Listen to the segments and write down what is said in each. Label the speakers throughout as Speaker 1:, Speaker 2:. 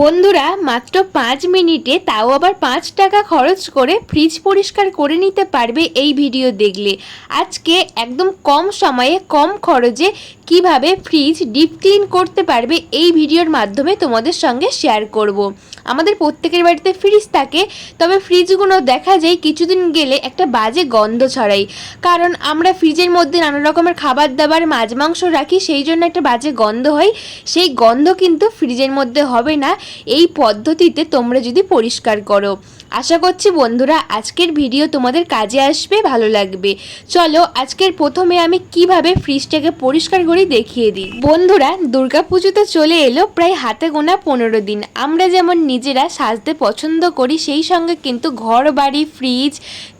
Speaker 1: বন্ধুরা, মাত্র পাঁচ মিনিটে তাও আবার পাঁচ টাকা খরচ করে ফ্রিজ পরিষ্কার করে নিতে পারবে এই ভিডিও দেখলে। আজকে একদম কম সময়ে, কম খরচে কীভাবে ফ্রিজ ডিপ ক্লিন করতে পারবে এই ভিডিওর মাধ্যমে তোমাদের সঙ্গে শেয়ার করব। আমাদের প্রত্যেকের বাড়িতে ফ্রিজ থাকে, তবে ফ্রিজগুলো দেখা যায় কিছুদিন গেলে একটা বাজে গন্ধ ছড়াই কারণ আমরা ফ্রিজের মধ্যে নানা রকমের খাবার দাবার, মাছ, মাংস রাখি, সেই জন্য একটা বাজে গন্ধ হয়। সেই গন্ধ কিন্তু ফ্রিজের মধ্যে হবে না। এই পদ্ধতিতে তোমরা যদি পরিষ্কার করো। আশা করছি বন্ধুরা আজকের ভিডিও তোমাদের কাজে আসবে, ভালো লাগবে। চলো আজকের প্রথমে আমি কীভাবে ফ্রিজটাকে পরিষ্কার করে দেখিয়ে দিই। বন্ধুরা, দুর্গাপুজোতে চলে এলো প্রায় হাতে গোনা পনেরো দিন। আমরা যেমন নিজেরা সাজতে পছন্দ করি, সেই সঙ্গে কিন্তু ঘর বাড়ি ফ্রিজ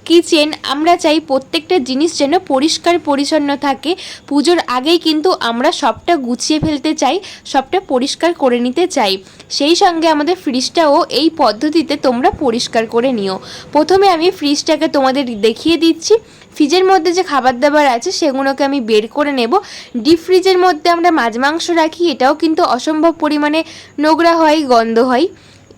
Speaker 1: কিচেন আমরা চাই প্রত্যেকটা জিনিস যেন পরিষ্কার পরিচ্ছন্ন থাকে। পুজোর আগেই কিন্তু আমরা সবটা গুছিয়ে ফেলতে চাই, সবটা পরিষ্কার করে নিতে চাই। সেই সঙ্গে আমাদের ফ্রিজটাও এই পদ্ধতিতে তোমরা পরিষ্কার করে নিও। প্রথমে আমি ফ্রিজটাকে তোমাদের দেখিয়ে দিচ্ছি। ফ্রিজের মধ্যে যে খাবার দাবার আছে, সেগুলোকে আমি বের করে নেব। ডিপ ফ্রিজের মধ্যে আমরা মাছ মাংস রাখি, এটাও কিন্তু অসম্ভব পরিমাণে নোংরা হয়, গন্ধ হয়।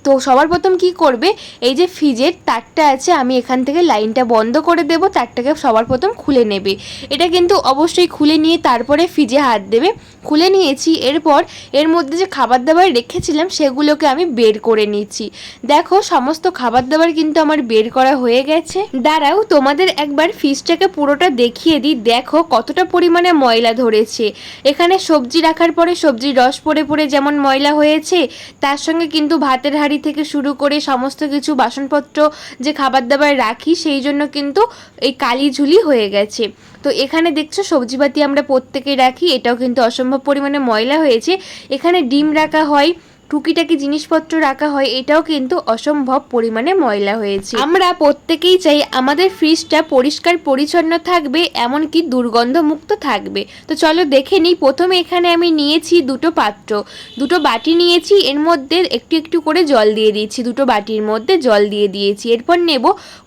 Speaker 1: তো সবার প্রথম কি করবে? এই যে ফ্রিজের তারটা আছে, আমি এখান থেকে লাইনটা বন্ধ করে দেব, তারটাকে সবার প্রথম খুলে নেবে। এটা কিন্তু অবশ্যই খুলে নিয়ে তারপরে ফ্রিজে হাত দেবে। খুলে নিয়েছি, এরপর এর মধ্যে যে খাবার দাবার রেখেছিলাম, সেগুলোকে আমি বের করে নিচ্ছি। দেখো, সমস্ত খাবার দাবার কিন্তু আমার বের করা হয়ে গেছে। দাঁড়াও, তোমাদের একবার ফ্রিজটাকে পুরোটা দেখিয়ে দিই। দেখো, কতটা পরিমাণে ময়লা ধরেছে। এখানে সবজি রাখার পরে সবজির রস পড়ে পড়ে যেমন ময়লা হয়েছে, তার সঙ্গে কিন্তু ভাতের হাঁড়ি থেকে শুরু করে সমস্ত কিছু বাসনপত্র যে খাবার দাবার রাখি, সেই জন্য কিন্তু এই কালি ঝুলি হয়ে গেছে। তো এখানে দেখছ সবজিপাতি আমরা প্রত্যেকে রাখি, এটাও কিন্তু অসম্ভব পরিমাণে ময়লা হয়েছে। এখানে ডিম রাখা হয় টুকিটাকি জিনিসপত্র রাখা হয়, এটাও কিন্তু অসম্ভব পরিমাণে ময়লা হয়েছে। আমরা প্রত্যেকেই চাই আমাদের ফ্রিজটা পরিষ্কার পরিচ্ছন্ন থাকবে, এমনকি দুর্গন্ধ মুক্ত থাকবে। তো চলো দেখে নিই, প্রথমে এখানে আমি নিয়েছি দুটো পাত্র। দুটো বাটি নিয়েছি, এর মধ্যে একটু একটু করে জল দিয়ে দিয়েছি। দুটো বাটির মধ্যে জল দিয়ে দিয়েছি। এরপর নেব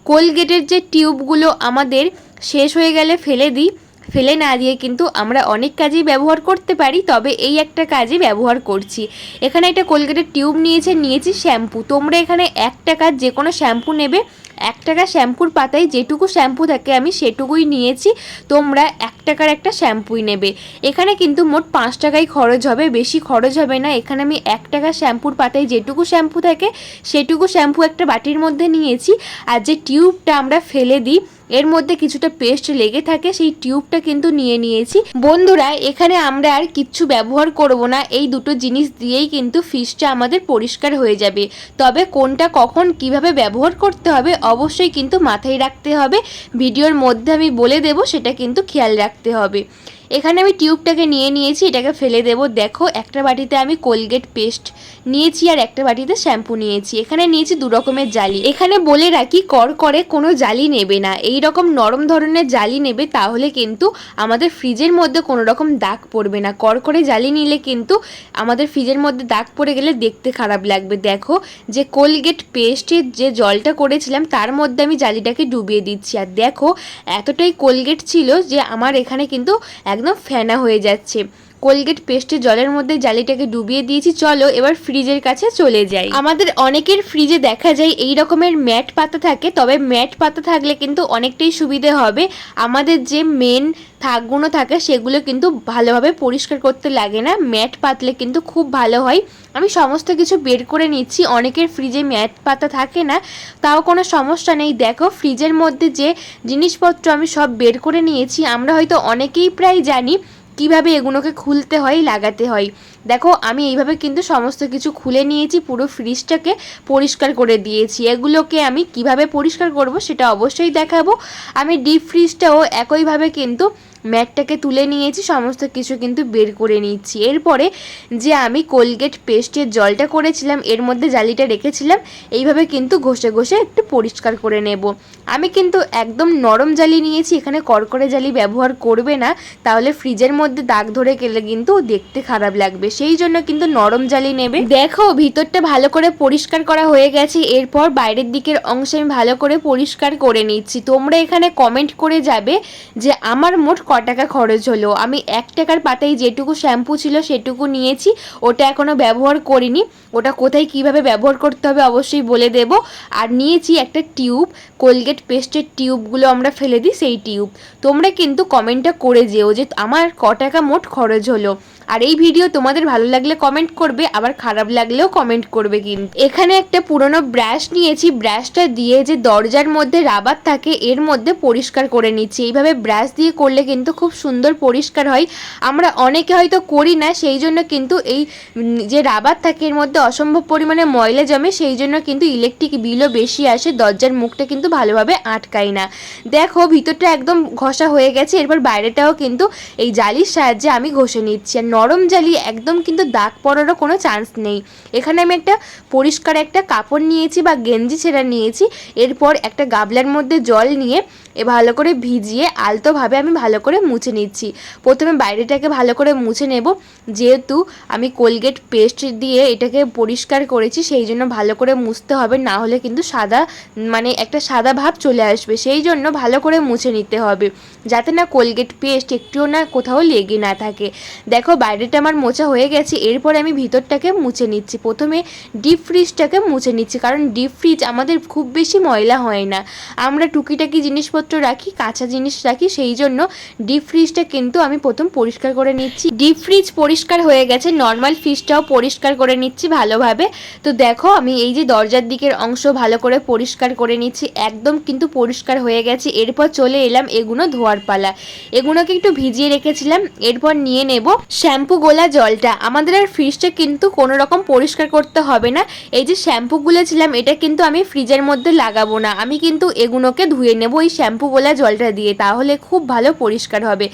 Speaker 1: কোলগেটের যে টিউবগুলো আমাদের শেষ হয়ে গেলে ফেলে দিই। ফেলে না দিয়ে কিন্তু আমরা অনেক কাজেই ব্যবহার করতে পারি, তবে এই একটা কাজে ব্যবহার করছি। এখানে একটা কোলগেটের টিউব নিয়েছে, নিয়েছি শ্যাম্পু তোমরা এখানে এক টাকার যে কোনো শ্যাম্পু নেবে এক টাকা শ্যাম্পুর পাতায় যেটুকু শ্যাম্পু থাকে আমি সেটুকুই নিয়েছি, তোমরা এক টাকার একটা শ্যাম্পুই নেবে। এখানে কিন্তু মোট পাঁচ টাকাই খরচ হবে, বেশি খরচ হবে না। এখানে আমি এক টাকা শ্যাম্পুর পাতায় যেটুকু শ্যাম্পু থাকে, সেটুকু শ্যাম্পু একটা বাটির মধ্যে নিয়েছি, আর যে টিউবটা আমরা ফেলে দিই এর মধ্যে কিছুটা পেস্ট লেগে থাকে, সেই টিউবটা কিন্তু নিয়ে নিয়েছি। বন্ধুরা, এখানে আমরা আর কিচ্ছু ব্যবহার করব না। এই দুটো জিনিস দিয়েই কিন্তু ফিশটা আমাদের পরিষ্কার হয়ে যাবে। তবে কোনটা কখন কীভাবে ব্যবহার করতে হবে অবশ্যই কিন্তু মাথায় রাখতে হবে। ভিডিওর মধ্যে আমি বলে দেব, সেটা কিন্তু খেয়াল রাখতে হবে। এখানে আমি টিউবটাকে নিয়ে নিয়েছি, এটাকে ফেলে দেব। দেখো, একটা বাটিতে আমি কোলগেট পেস্ট নিয়েছি আর একটা বাটিতে শ্যাম্পু নিয়েছি। এখানে নিয়েছি দু রকমের জালি। এখানে বলে রাখি, কর করে কোনো জালি নেবে না। এই রকম নরম ধরনের জালি নেবে, তাহলে কিন্তু আমাদের ফ্রিজের মধ্যে কোনো রকম দাগ পড়বে না। কর করে জালি নিলে কিন্তু আমাদের ফ্রিজের মধ্যে দাগ পড়ে গেলে দেখতে খারাপ লাগবে। দেখো, যে কোলগেট পেস্টের যে জলটা করেছিলাম, তার মধ্যে আমি জালিটাকে ডুবিয়ে দিচ্ছি। আর দেখো, এতটাই কোলগেট ছিল যে আমার এখানে কিন্তু একদম ফেনা হয়ে যাচ্ছে। কোলগেট পেস্টের জলের মধ্যে জালিটাকে ডুবিয়ে দিয়েছি, চলো এবার ফ্রিজের কাছে চলে যাই। আমাদের অনেকের ফ্রিজে দেখা যায় এই রকমের ম্যাট পাতা থাকে, তবে ম্যাট পাতা থাকলে কিন্তু অনেকটাই সুবিধে হবে। আমাদের যে মেন থাকগুলো থাকে, সেগুলো কিন্তু ভালোভাবে পরিষ্কার করতে লাগে না। ম্যাট পাতলে কিন্তু খুব ভালো হয়। আমি সমস্ত কিছু বের করে নিচ্ছি, অনেকের ফ্রিজে ম্যাট পাতা থাকে না, তাও কোনো সমস্যা নেই। দেখো, ফ্রিজের মধ্যে যে জিনিসপত্র আমি সব বের করে নিয়েছি, আমরা হয়তো অনেকেই প্রায় জানি কীভাবে এগুলোকে খুলতে হয় লাগাতে হয়। দেখো, আমি এইভাবে কিন্তু সমস্ত কিছু খুলে নিয়েছি, পুরো ফ্রিজটাকে পরিষ্কার করে দিয়েছি। এগুলোকে আমি কীভাবে পরিষ্কার করব সেটা অবশ্যই দেখাবো। আমি ডিপ ফ্রিজটাও একইভাবে কিন্তু ম্যাটটাকে তুলে নিয়েছি, সমস্ত কিছু কিন্তু বের করে নিচ্ছি। এরপরে যে আমি কোলগেট পেস্টের জলটা করেছিলাম, এর মধ্যে জালিটা রেখেছিলাম, এইভাবে কিন্তু ঘষে ঘষে একটু পরিষ্কার করে নেব। আমি কিন্তু একদম নরম জালি নিয়েছি, এখানে করকরে জালি ব্যবহার করবে না, তাহলে ফ্রিজের মধ্যে দাগ ধরে গেলে কিন্তু দেখতে খারাপ লাগবে। সেই জন্য কিন্তু নরম জালি নেবে। দেখো, ভিতরটা ভালো করে পরিষ্কার করা হয়ে গেছে। এরপর বাইরের দিকের অংশে আমি ভালো করে পরিষ্কার করে নিচ্ছি। তোমরা এখানে কমেন্ট করে যাবে যে আমার মোট ক টাকা খরচ হলো। আমি এক টাকার পাতায় যেটুকু শ্যাম্পু ছিল সেটুকু নিয়েছি। ওটা এখনও ব্যবহার করিনি। ওটা কোথায় কীভাবে ব্যবহার করতে হবে অবশ্যই বলে দেব। আর নিয়েছি একটা টিউব। কোলগেট পেস্টের টিউবগুলো আমরা ফেলে দিই, সেই টিউব। তোমরা কিন্তু কমেন্টটা করে যেও যে আমার ক টাকা মোট খরচ হলো। আর এই ভিডিও তোমাদের ভালো লাগলে কমেন্ট করবে, আবার খারাপ লাগলেও কমেন্ট করবে কিন্তু। এখানে একটা পুরনো ব্রাশ নিয়েছি ব্রাশটা দিয়ে যে দরজার মধ্যে রাবার থাকে, এর মধ্যে পরিষ্কার করে নিচ্ছি। এইভাবে ব্রাশ দিয়ে করলে কিন্তু খুব সুন্দর পরিষ্কার হয়। আমরা অনেকে হয়তো করি না, সেই জন্য কিন্তু এই যে রাবার থাকে, এর মধ্যে অসম্ভব পরিমাণে ময়লা জমে, সেই জন্য কিন্তু ইলেকট্রিক বিলও বেশি আসে, দরজার মুখটা কিন্তু ভালোভাবে আটকায় না। দেখো, ভিতরটা একদম ঘষা হয়ে গেছে, এরপর বাইরেটাও কিন্তু এই জালির সাহায্যে আমি ঘষে নিচ্ছি। আর নরম জালি, একদম কিন্তু দাগ পড়ারও কোনো চান্স নেই। এখানে আমি একটা পরিষ্কার একটা কাপড় নিয়েছি বা গেঞ্জি ছেঁড়া নিয়েছি। এরপর একটা গাবলার মধ্যে জল নিয়ে এ ভালো করে ভিজিয়ে আলতোভাবে আমি ভালো করে মুছে নিচ্ছি। প্রথমে বাইরেটাকে ভালো করে মুছে নেব। যেহেতু আমি কোলগেট পেস্ট দিয়ে এটাকে পরিষ্কার করেছি, সেই জন্য ভালো করে মুছতে হবে। না হলে কিন্তু সাদা মানে একটা সাদা ভাব চলে আসবে। সেই জন্য ভালো করে মুছে নিতে হবে। যাতে না কোলগেট পেস্ট একটুও না কোথাও লেগে না থাকে। দেখো বাইরেটা আমার মোচা হয়ে গেছে, এরপর আমি ভিতরটাকে মুছে নিচ্ছি। প্রথমে ডিপ ফ্রিজটাকে মুছে নিচ্ছি, কারণ ডিপ ফ্রিজ আমাদের খুব বেশি ময়লা হয় না। আমরা টুকিটাকি জিনিসপত্র রাখি, কাঁচা জিনিস রাখি, সেই জন্য ডিপ ফ্রিজটা কিন্তু আমি প্রথম পরিষ্কার করে নিচ্ছি। ডিপ ফ্রিজ পরিষ্কার হয়ে গেছে নর্মাল ফ্রিজটাও পরিষ্কার করে নিচ্ছি ভালোভাবে। তো দেখো, আমি এই যে দরজার দিকের অংশ ভালো করে পরিষ্কার করে নিচ্ছি, একদম কিন্তু পরিষ্কার হয়ে গেছে। এরপর চলে এলাম এগুলো ধোয়ার পালা। এগুলোকে একটু ভিজিয়ে রেখেছিলাম, এরপর নিয়ে নেব শ্যাম্পু গোলা জলটা। আমাদের আর ফ্রিজটা কিন্তু কোনো রকম পরিষ্কার করতে হবে না। এই যে শ্যাম্পু গুলেছিলাম, এটা কিন্তু আমি ফ্রিজের মধ্যে লাগাবো না। আমি কিন্তু এগুলোকে ধুয়ে নেব এই শ্যাম্পু গোলা জলটা দিয়ে, তাহলে খুব ভালো পরিষ্কার হবে।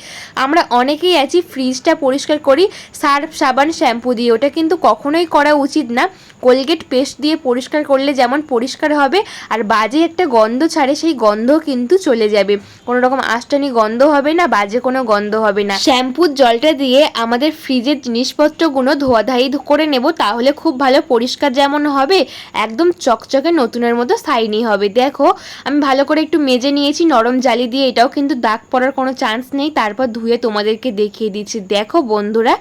Speaker 1: আমরা অনেকেই আছি ফ্রিজটা পরিষ্কার করি, সার্ফ, সাবান, শ্যাম্পু দিয়ে। ওটা কিন্তু কখনোই করা উচিত না। কোলগেট পেস্ট দিয়ে পরিষ্কার করলে যেমন পরিষ্কার হবে, আর বাজে একটা গন্ধ ছাড়ে সেই গন্ধ কিন্তু চলে যাবে। কোনো রকম আষ্টানি গন্ধ হবে না, বাজে কোনো গন্ধ হবে না। শ্যাম্পুর জলটা দিয়ে আমাদের ফ্রিজের জিনিসপত্রগুলো ধোয়াধাই করে নেব, তাহলে খুব ভালো পরিষ্কার যেমন হবে, একদম চকচকে নতুনের মতো সাইনি হবে। দেখো, আমি ভালো করে একটু মেজে নিয়েছি, নরম জালি দিয়ে এটাও কিন্তু দাগ পড়ার কোনো চান্স নেই, তারপর ধুয়ে তোমাদেরকে দেখিয়ে দিচ্ছি। দেখো বন্ধুরা,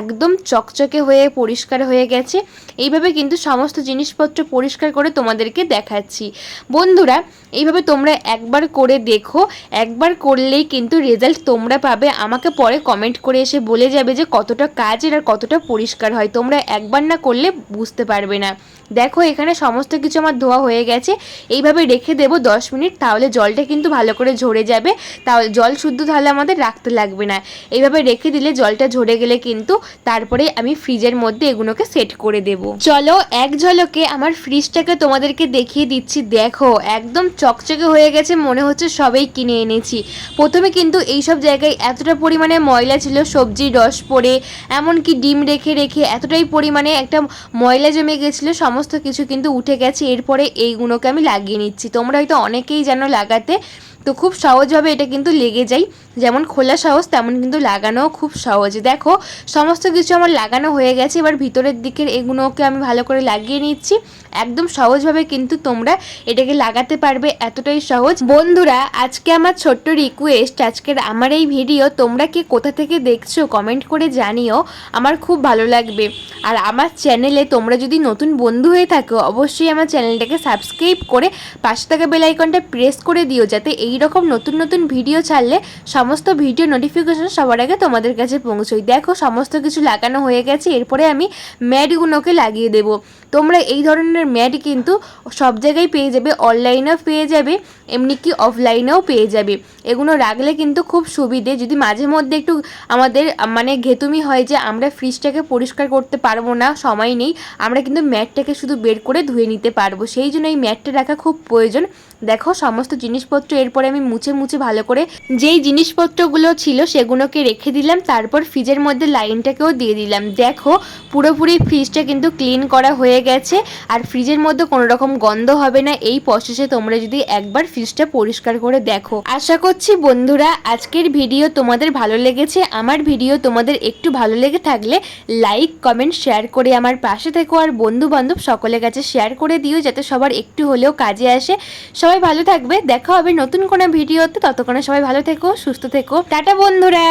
Speaker 1: একদম চকচকে হয়ে, পরিষ্কার হয়ে গেছে। এইভাবে কিন্তু সমস্ত জিনিসপত্র পরিষ্কার করে তোমাদেরকে দেখাচ্ছি। বন্ধুরা, এইভাবে তোমরা একবার করে দেখো, একবার করলেই কিন্তু রেজাল্ট তোমরা পাবে। আমাকে পরে কমেন্ট করে এসে বলে যাবে যে কতটা কাজের আর কতটা পরিষ্কার হয়। তোমরা একবার না করলে বুঝতে পারবে না। দেখো, এখানে সমস্ত কিছু আমার ধোয়া হয়ে গেছে। এইভাবে রেখে দেবো দশ মিনিট, তাহলে জলটা কিন্তু ভালো করে ঝরে যাবে। তাহলে জল শুদ্ধ তাহলে আমাদের রাখতে লাগবে না। এইভাবে রেখে দিলে জলটা ঝরে গেলে কিন্তু তারপরে আমি ফ্রিজের মধ্যে এগুলোকে সেট করে দেব। চলো এক ঝলকে আমার ফ্রিজটাকে তোমাদেরকে দেখিয়ে দিচ্ছি। দেখো, একদম চকচকে হয়ে গেছে, মনে হচ্ছে সবেই কিনে এনেছি। প্রথমে কিন্তু এইসব জায়গায় এতটা পরিমাণে ময়লা ছিল, সবজির রস পড়ে, এমনকি ডিম রেখে রেখে এতটাই পরিমাণে একটা ময়লা জমে গেছিল, সমস্ত কিছু কিন্তু উঠে গেছে। এরপরে এইগুলোকে আমি লাগিয়ে নিচ্ছি। তোমরা হয়তো অনেকেই জানো, লাগাতে তো খুব সহজভাবে এটা কিন্তু লেগে যায়। যেমন খোলা সহজ তেমন কিন্তু লাগানোও খুব সহজ। দেখো, সমস্ত কিছু আমার লাগানো হয়ে গেছে, এবার ভিতরের দিকের এগুলোকে আমি ভালো করে লাগিয়ে নিচ্ছি। একদম সহজভাবে কিন্তু তোমরা এটাকে লাগাতে পারবে, এতটাই সহজ। বন্ধুরা, আজকে আমার ছোট্ট রিকোয়েস্ট আজকের আমার এই ভিডিও তোমরা কে কোথা থেকে দেখছ কমেন্ট করে জানিও, আমার খুব ভালো লাগবে। আর আমার চ্যানেলে তোমরা যদি নতুন বন্ধু হয়ে থাকো, অবশ্যই আমার চ্যানেলটাকে সাবস্ক্রাইব করে পাশে থাকা বেল আইকনটা প্রেস করে দিও, যাতে এই রকম নতুন নতুন ভিডিও ছাড়লে সমস্ত ভিডিও নোটিফিকেশন সবার আগে তোমাদের কাছে পৌঁছোই দেখো, সমস্ত কিছু লাগানো হয়ে গেছে, এরপরে আমি ম্যাটগুলোকে লাগিয়ে দেব। তোমরা এই ধরনের ম্যাট কিন্তু সব জায়গায় পেয়ে যাবে, অনলাইনেও পেয়ে যাবে, এমনি কি অফলাইনেও পেয়ে যাবে। এগুলো রাখলে কিন্তু খুব সুবিধে। যদি মাঝে মধ্যে একটু আমাদের মানে ঘেতুমি হয় যে আমরা ফ্রিজটাকে পরিষ্কার করতে পারব না, সময় নেই, আমরা কিন্তু ম্যাটটাকে শুধু বের করে ধুয়ে নিতে পারব। সেই জন্য এই ম্যাটটা রাখা খুব প্রয়োজন। দেখো সমস্ত জিনিসপত্র এরপরে আমি মুছে মুছে ভালো করে যেই জিনিসপত্রগুলো ছিল সেগুলোকে রেখে দিলাম, তারপর ফ্রিজের মধ্যে লাইনটাকেও দিয়ে দিলাম। দেখো পুরোপুরি ফ্রিজটা কিন্তু ক্লিন করা হয়ে গেছে, আর ফ্রিজের মধ্যে কোনো রকম গন্ধ হবে না। এই প্রসেসে তোমরা যদি একবার ফ্রিজটা পরিষ্কার করে দেখো। আশা করছি বন্ধুরা, আজকের ভিডিও তোমাদের ভালো লেগেছে। আমার ভিডিও তোমাদের একটু ভালো লেগে থাকলে লাইক কমেন্ট শেয়ার করে আমার পাশে থেকো। আর বন্ধু বান্ধব সকলের কাছে শেয়ার করে দিও, যাতে সবার একটু হলেও কাজে আসে। সবাই ভালো থাকবে। দেখা হবে নতুন কোনো ভিডিওতে ততক্ষণে সবাই ভালো থেকো, সুস্থ থেকো। টাটা বন্ধুরা!